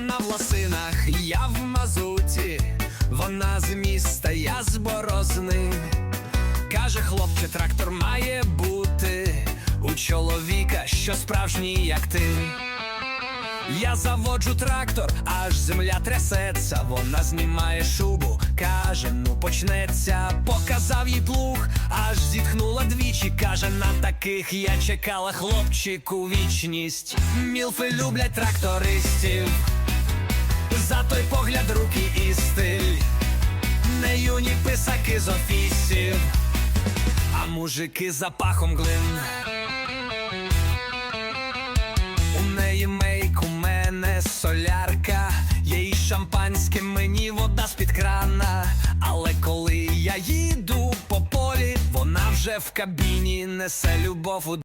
На власинах, я в мазуті, вона з міста, я з борозни. Каже, хлопче, трактор має бути у чоловіка, що справжній, як ти. Я заводжу трактор, аж земля трясеться, вона знімає шубу, каже, ну почнеться, показав їй плуг, аж зітхнула двічі. Каже, на таких я чекала хлопчику вічність. Мілфи люблять трактористів. Писаки з офісів, а мужики за пахом глин. У неї мейк, у мене солярка, їй шампанське, мені вода з-під крана. Але коли я їду по полі, вона вже в кабіні несе любов